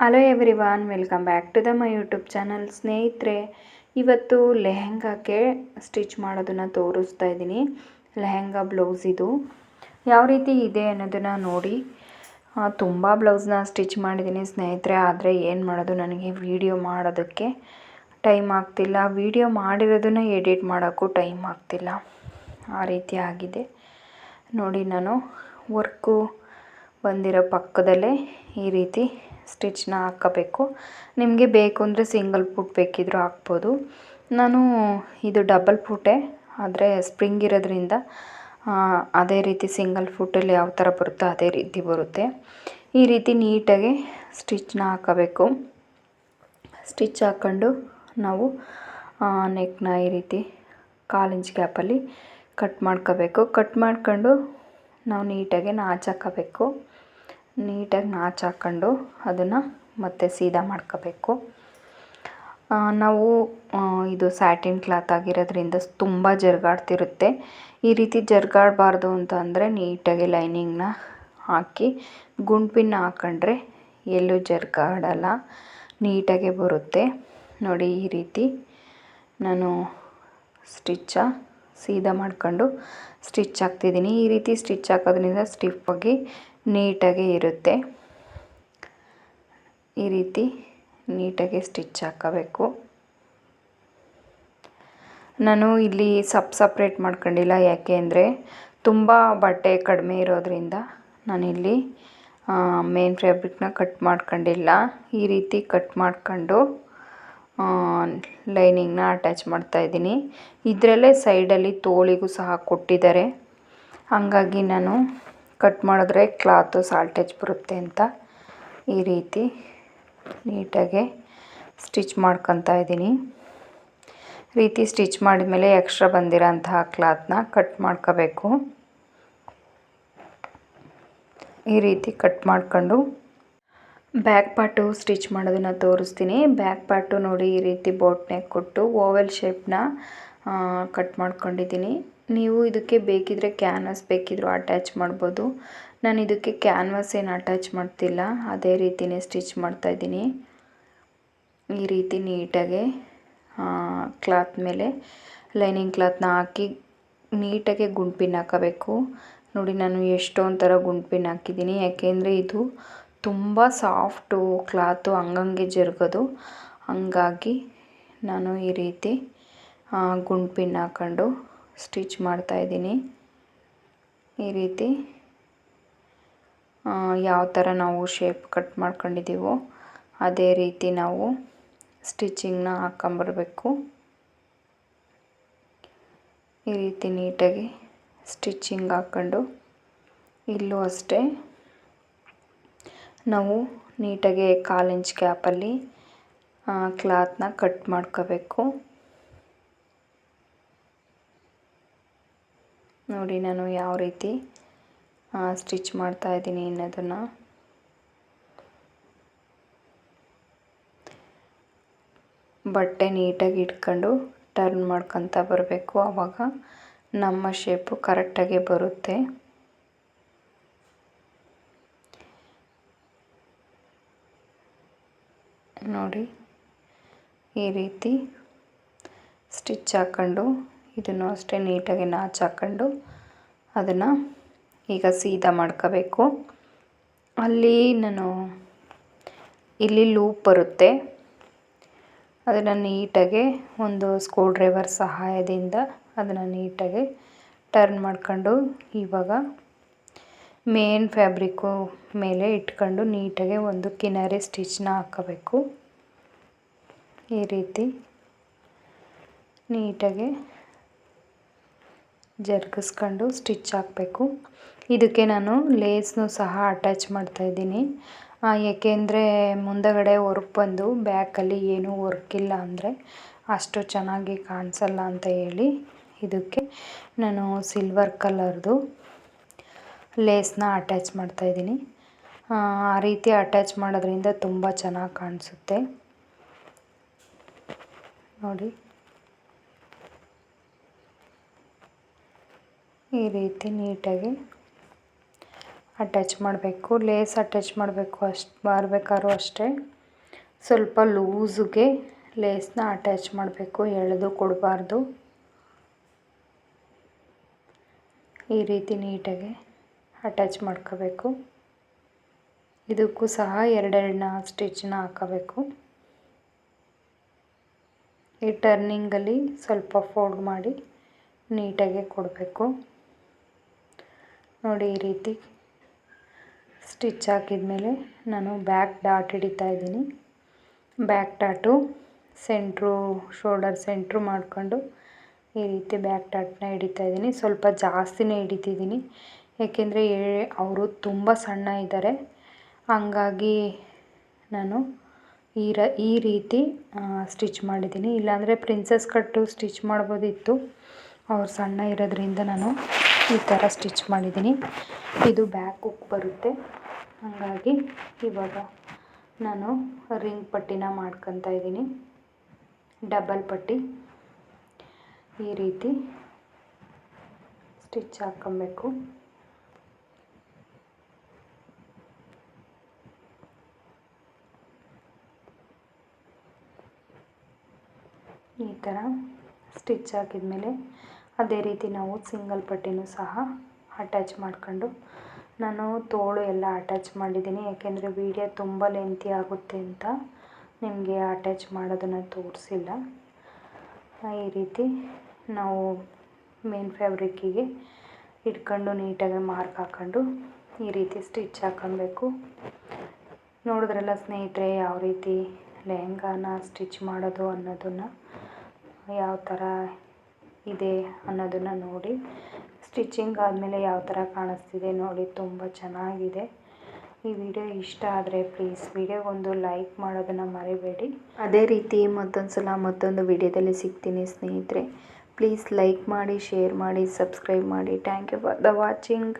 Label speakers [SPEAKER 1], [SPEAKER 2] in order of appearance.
[SPEAKER 1] Hello every welcome back to the my YouTube channel ಸ್ನೇಹಿತರೆ, ಇವತ್ತು ಲೆಹೆಂಗಾಕ್ಕೆ stitch ಮಾಡೋದನ್ನು ತೋರಿಸ್ತಾ ಇದ್ದೀನಿ. ಲೆಹೆಂಗಾ ಬ್ಲೌಸ್ ಇದು. ಯಾವ ರೀತಿ ಇದೆ ಅನ್ನೋದನ್ನು ನೋಡಿ. ತುಂಬ ಬ್ಲೌಸ್ನ ಸ್ಟಿಚ್ ಮಾಡಿದ್ದೀನಿ ಸ್ನೇಹಿತರೆ, ಆದರೆ ಏನು ಮಾಡೋದು ನನಗೆ ವೀಡಿಯೋ ಮಾಡೋದಕ್ಕೆ ಟೈಮ್ ಆಗ್ತಿಲ್ಲ. ವೀಡಿಯೋ ಮಾಡಿರೋದನ್ನು ಎಡಿಟ್ ಮಾಡೋಕ್ಕೂ ಟೈಮ್ ಆಗ್ತಿಲ್ಲ. ಆ ರೀತಿ ಆಗಿದೆ. ನೋಡಿ ನಾನು ವರ್ಕು ಬಂದಿರೋ ಪಕ್ಕದಲ್ಲೇ ಈ ರೀತಿ ಸ್ಟಿಚ್ನ ಹಾಕಬೇಕು. ನಿಮಗೆ ಬೇಕು ಅಂದರೆ ಸಿಂಗಲ್ ಫುಟ್ ಬೇಕಿದ್ದರೂ ಹಾಕ್ಬೋದು. ನಾನು ಇದು ಡಬಲ್ ಫುಟೇ ಆದರೆ ಸ್ಪ್ರಿಂಗ್ ಇರೋದ್ರಿಂದ ಅದೇ ರೀತಿ ಸಿಂಗಲ್ ಫುಟಲ್ಲಿ ಯಾವ ಥರ ಬರುತ್ತೋ ಅದೇ ರೀತಿ ಬರುತ್ತೆ. ಈ ರೀತಿ ನೀಟಾಗಿ ಸ್ಟಿಚ್ನ ಹಾಕಬೇಕು. ಸ್ಟಿಚ್ ಹಾಕ್ಕೊಂಡು ನಾವು ನೆಕ್ನ ಈ ರೀತಿ ಕಾಲಿಂಚ್ ಗ್ಯಾಪಲ್ಲಿ ಕಟ್ ಮಾಡ್ಕೋಬೇಕು. ಕಟ್ ಮಾಡ್ಕೊಂಡು ನಾವು ನೀಟಾಗಿ ನಾಚ್ ಹಾಕೋಬೇಕು. ನೀಟಾಗಿ ನಾಚ್ ಹಾಕ್ಕೊಂಡು ಅದನ್ನು ಮತ್ತೆ ಸೀದಾ ಮಾಡ್ಕೋಬೇಕು. ನಾವು ಇದು ಸ್ಯಾಟಿನ್ ಕ್ಲಾತ್ ಆಗಿರೋದ್ರಿಂದ ತುಂಬ ಜರುಗಾಡ್ತಿರುತ್ತೆ. ಈ ರೀತಿ ಜರುಗಾಡಬಾರ್ದು ಅಂತ ಅಂದರೆ ನೀಟಾಗಿ ಲೈನಿಂಗ್ನ ಹಾಕಿ ಗುಂಡ್ಪಿನ ಹಾಕೊಂಡ್ರೆ ಎಲ್ಲೂ ಜರುಗಾಡಲ್ಲ, ನೀಟಾಗೆ ಬರುತ್ತೆ. ನೋಡಿ ಈ ರೀತಿ ನಾನು ಸ್ಟಿಚ್ಚ ಸೀದಾ ಮಾಡ್ಕೊಂಡು ಸ್ಟಿಚ್ ಹಾಕ್ತಿದ್ದೀನಿ. ಈ ರೀತಿ ಸ್ಟಿಚ್ ಹಾಕೋದ್ರಿಂದ ಸ್ಟಿಫಾಗಿ ನೀಟಾಗಿ ಇರುತ್ತೆ. ಈ ರೀತಿ ನೀಟಾಗಿ ಸ್ಟಿಚ್ ಹಾಕಬೇಕು. ನಾನು ಇಲ್ಲಿ ಸಪ್ ಸಪ್ರೇಟ್ ಮಾಡ್ಕೊಂಡಿಲ್ಲ. ಯಾಕೆ ಅಂದರೆ ತುಂಬ ಬಟ್ಟೆ ಕಡಿಮೆ ಇರೋದ್ರಿಂದ ನಾನಿಲ್ಲಿ ಮೇನ್ ಫ್ಯಾಬ್ರಿಕ್ನ ಕಟ್ ಮಾಡ್ಕೊಂಡಿಲ್ಲ. ಈ ರೀತಿ ಕಟ್ ಮಾಡ್ಕೊಂಡು ಲೈನಿಂಗ್ನ ಅಟ್ಯಾಚ್ ಮಾಡ್ತಾಯಿದ್ದೀನಿ ಇದರಲ್ಲೇ ಸೈಡಲ್ಲಿ ತೋಳಿಗೂ ಸಹ ಕೊಟ್ಟಿದ್ದಾರೆ. ಹಾಗಾಗಿ ನಾನು ಕಟ್ ಮಾಡಿದ್ರೆ ಕ್ಲಾತು ಸಾಲ್ಟೇಜ್ ಬರುತ್ತೆ ಅಂತ ಈ ರೀತಿ ನೀಟಾಗೆ ಸ್ಟಿಚ್ ಮಾಡ್ಕೊತಾ ಇದ್ದೀನಿ. ರೀತಿ ಸ್ಟಿಚ್ ಮಾಡಿದ್ಮೇಲೆ ಎಕ್ಸ್ಟ್ರಾ ಬಂದಿರೋಂತಹ ಕ್ಲಾತ್ನ ಕಟ್ ಮಾಡ್ಕೋಬೇಕು. ಈ ರೀತಿ ಕಟ್ ಮಾಡ್ಕೊಂಡು ಬ್ಯಾಕ್ ಪಾರ್ಟು ಸ್ಟಿಚ್ ಮಾಡೋದನ್ನು ತೋರಿಸ್ತೀನಿ. ಬ್ಯಾಕ್ ಪಾರ್ಟು ನೋಡಿ ಈ ರೀತಿ ಬೋಟ್ನೆ ಕೊಟ್ಟು ಓವೆಲ್ ಶೇಪ್ನ ಕಟ್ ಮಾಡ್ಕೊಂಡಿದ್ದೀನಿ. ನೀವು ಇದಕ್ಕೆ ಬೇಕಿದ್ದರೆ ಕ್ಯಾನ್ವಾಸ್ ಬೇಕಿದ್ದರೂ ಅಟ್ಯಾಚ್ ಮಾಡ್ಬೋದು. ನಾನು ಇದಕ್ಕೆ ಕ್ಯಾನ್ವಾಸ್ ಏನು ಅಟ್ಯಾಚ್ ಮಾಡ್ತಿಲ್ಲ, ಅದೇ ರೀತಿಯೇ ಸ್ಟಿಚ್ ಮಾಡ್ತಾ ಇದ್ದೀನಿ. ಈ ರೀತಿ ನೀಟಾಗಿ ಕ್ಲಾತ್ ಮೇಲೆ ಲೈನಿಂಗ್ ಕ್ಲಾತ್ನ ಹಾಕಿ ನೀಟಾಗೆ ಗುಂಡ್ಪಿನ್ ಹಾಕಬೇಕು. ನೋಡಿ ನಾನು ಎಷ್ಟೊಂದು ಥರ ಗುಂಡ್ಪಿನ್ ಹಾಕಿದ್ದೀನಿ. ಯಾಕೆಂದರೆ ಇದು ತುಂಬ ಸಾಫ್ಟು ಕ್ಲಾತು ಹಂಗಂಗೆ ಜರುಗೋದು. ಹಂಗಾಗಿ ನಾನು ಈ ರೀತಿ ಗುಂಡ್ಪಿನ್ ಹಾಕೊಂಡು ಸ್ಟಿಚ್ ಮಾಡ್ತಾಯಿದ್ದೀನಿ ಈ ರೀತಿ ಯಾವ ಥರ ನಾವು ಶೇಪ್ ಕಟ್ ಮಾಡ್ಕೊಂಡಿದ್ದೀವೋ ಅದೇ ರೀತಿ ನಾವು ಸ್ಟಿಚಿಂಗ್ನ ಹಾಕೊಂಬರ್ಬೇಕು. ಈ ರೀತಿ ನೀಟಾಗಿ ಸ್ಟಿಚಿಂಗ್ ಹಾಕ್ಕೊಂಡು ಇಲ್ಲೂ ಅಷ್ಟೇ ನಾವು ನೀಟಾಗಿ ಕಾಲು ಇಂಚ್ ಗ್ಯಾಪಲ್ಲಿ ಕ್ಲಾತ್ನ ಕಟ್ ಮಾಡ್ಕೋಬೇಕು. ನೋಡಿ ನಾನು ಯಾವ ರೀತಿ ಸ್ಟಿಚ್ ಮಾಡ್ತಾ ಇದ್ದೀನಿ ಅನ್ನೋದನ್ನು. ಬಟ್ಟೆ ನೀಟಾಗಿ ಇಟ್ಕೊಂಡು ಟರ್ನ್ ಮಾಡ್ಕೊತ ಬರಬೇಕು. ಆವಾಗ ನಮ್ಮ ಶೇಪು ಕರೆಕ್ಟಾಗಿ ಬರುತ್ತೆ. ನೋಡಿ ಈ ರೀತಿ ಸ್ಟಿಚ್ ಹಾಕ್ಕೊಂಡು ಇದನ್ನು ಅಷ್ಟೇ ನೀಟಾಗಿ ನಾಚಾಕ್ಕೊಂಡು ಅದನ್ನು ಈಗ ಸೀದಾ ಮಾಡ್ಕೋಬೇಕು. ಅಲ್ಲಿ ನಾನು ಇಲ್ಲಿ ಲೂಪ್ ಬರುತ್ತೆ. ಅದನ್ನು ನೀಟಾಗಿ ಒಂದು ಸ್ಕ್ರೂ ಡ್ರೈವರ್ ಸಹಾಯದಿಂದ ಅದನ್ನು ನೀಟಾಗಿ ಟರ್ನ್ ಮಾಡ್ಕೊಂಡು ಇವಾಗ ಮೇನ್ ಫ್ಯಾಬ್ರಿಕ್ಕು ಮೇಲೆ ಇಟ್ಕೊಂಡು ನೀಟಾಗಿ ಒಂದು ಕಿನಾರಿ ಸ್ಟಿಚ್ನ ಹಾಕೋಬೇಕು. ಈ ರೀತಿ ನೀಟಾಗಿ ಜರುಗಿಸ್ಕೊಂಡು ಸ್ಟಿಚ್ ಹಾಕಬೇಕು. ಇದಕ್ಕೆ ನಾನು ಲೇಸ್ನು ಸಹ ಅಟ್ಯಾಚ್ ಮಾಡ್ತಾಯಿದ್ದೀನಿ ಏಕೆಂದರೆ ಮುಂದಗಡೆ ವರ್ಕ್ ಬಂದು ಬ್ಯಾಕಲ್ಲಿ ಏನೂ ವರ್ಕ್ ಇಲ್ಲ ಅಂದರೆ ಅಷ್ಟು ಚೆನ್ನಾಗಿ ಕಾಣಿಸಲ್ಲ ಅಂತ ಹೇಳಿ ಇದಕ್ಕೆ ನಾನು ಸಿಲ್ವರ್ ಕಲರ್ದು ಲೇಸ್ನ ಅಟ್ಯಾಚ್ ಮಾಡ್ತಾಯಿದ್ದೀನಿ ಆ ರೀತಿ ಅಟ್ಯಾಚ್ ಮಾಡೋದ್ರಿಂದ ತುಂಬ ಚೆನ್ನಾಗಿ ಕಾಣಿಸುತ್ತೆ. ನೋಡಿ. ಈ ರೀತಿ ನೀಟಾಗಿ ಅಟ್ಯಾಚ್ ಮಾಡಬೇಕು. ಲೇಸ್ ಅಟ್ಯಾಚ್ ಮಾಡಬೇಕು ಅಷ್ಟು ಬರಬೇಕಾದ್ರೂ ಅಷ್ಟೇ. ಸ್ವಲ್ಪ ಲೂಸಿಗೆ ಲೇಸ್ನ ಅಟ್ಯಾಚ್ ಮಾಡಬೇಕು, ಎಳೆದು ಕೊಡಬಾರ್ದು. ಈ ರೀತಿ ನೀಟಾಗಿ ಅಟ್ಯಾಚ್ ಮಾಡ್ಕೋಬೇಕು. ಇದಕ್ಕೂ ಸಹ ಎರಡೆರಡನ್ನ ಸ್ಟಿಚ್ನ ಹಾಕೋಬೇಕು. ಈ ಟರ್ನಿಂಗಲ್ಲಿ ಸ್ವಲ್ಪ ಫೋಲ್ಡ್ ಮಾಡಿ ನೀಟಾಗಿ ಕೊಡಬೇಕು. ನೋಡಿ ಈ ರೀತಿ ಸ್ಟಿಚ್ ಹಾಕಿದ ಮೇಲೆ ನಾನು ಬ್ಯಾಕ್ ಡಾಟ್ ಹಿಡಿತಾ ಇದ್ದೀನಿ. Back dot centre, shoulder centre ಮಾಡಿಕೊಂಡು ಈ ರೀತಿ ಬ್ಯಾಕ್ ಡಾಟ್ನ ಹಿಡಿತಾ ಇದ್ದೀನಿ. ಸ್ವಲ್ಪ ಜಾಸ್ತಿನೇ ಹಿಡಿತಿದ್ದೀನಿ. ಏಕೆಂದರೆ ಅವರು ತುಂಬ ಸಣ್ಣ ಇದ್ದಾರೆ. ಹಂಗಾಗಿ ನಾನು ಈ ರ, ಈ ರೀತಿ ಸ್ಟಿಚ್ ಮಾಡಿದ್ದೀನಿ. ಇಲ್ಲಾಂದರೆ ಪ್ರಿನ್ಸಸ್ ಕಟ್ಟು ಸ್ಟಿಚ್ ಮಾಡ್ಬೋದಿತ್ತು. ಅವ್ರು ಸಣ್ಣ ಇರೋದ್ರಿಂದ ನಾನು ಈ ಥರ ಸ್ಟಿಚ್ ಮಾಡಿದ್ದೀನಿ. ಇದು ಬ್ಯಾಕ್ ಹುಕ್ ಬರುತ್ತೆ. ಹಾಗಾಗಿ ಇವಾಗ ನಾನು ರಿಂಗ್ ಪಟ್ಟಿನ ಮಾಡ್ಕೊತಾ ಇದ್ದೀನಿ. ಡಬಲ್ ಪಟ್ಟಿ. ಈ ರೀತಿ ಸ್ಟಿಚ್ ಹಾಕ್ಕೊಬೇಕು. ಈ ಥರ ಸ್ಟಿಚ್ ಹಾಕಿದ ಮೇಲೆ ಅದೇ ರೀತಿ ನಾವು ಸಿಂಗಲ್ ಪಟ್ಟಿನೂ ಸಹ ಅಟ್ಯಾಚ್ ಮಾಡ್ಕೊಂಡು ನಾನು ತೋಳು ಎಲ್ಲ ಅಟ್ಯಾಚ್ ಮಾಡಿದ್ದೀನಿ. ಯಾಕೆಂದರೆ ವೀಡಿಯೋ ತುಂಬ ಲೆಂತಿ ಆಗುತ್ತೆ ಅಂತ ನಿಮಗೆ ಅಟ್ಯಾಚ್ ಮಾಡೋದನ್ನು ತೋರಿಸಿಲ್ಲ. ಈ ರೀತಿ ನಾವು ಮೇನ್ ಫ್ಯಾಬ್ರಿಕ್ಕಿಗೆ ಇಟ್ಕೊಂಡು ನೀಟಾಗಿ ಮಾರ್ಕ್ ಹಾಕ್ಕೊಂಡು ಈ ರೀತಿ ಸ್ಟಿಚ್ ಹಾಕ್ಕೊಬೇಕು ನೋಡಿದ್ರಲ್ಲ ಸ್ನೇಹಿತರೆ ಯಾವ ರೀತಿ ಲೆಹಂಗಾನ ಸ್ಟಿಚ್ ಮಾಡೋದು ಅನ್ನೋದನ್ನು, ಯಾವ ಥರ ಇದೆ ಅನ್ನೋದನ್ನು ನೋಡಿ. ಸ್ಟಿಚಿಂಗ್ ಆದಮೇಲೆ ಯಾವ ಥರ ಕಾಣಿಸ್ತಿದೆ ನೋಡಿ, ತುಂಬ ಚೆನ್ನಾಗಿದೆ. ಈ ವಿಡಿಯೋ ಇಷ್ಟ ಆದರೆ ಪ್ಲೀಸ್ ವಿಡಿಯೋಗೊಂದು ಲೈಕ್ ಮಾಡೋದನ್ನು ಮರಿಬೇಡಿ. ಅದೇ ರೀತಿ ಮತ್ತೊಂದು ಸಲ ಮತ್ತೊಂದು ವಿಡಿಯೋದಲ್ಲಿ ಸಿಗ್ತೀನಿ ಸ್ನೇಹಿತರೆ. ಪ್ಲೀಸ್ ಲೈಕ್ ಮಾಡಿ ಶೇರ್ ಮಾಡಿ ಸಬ್ಸ್ಕ್ರೈಬ್ ಮಾಡಿ. Thank you for the watching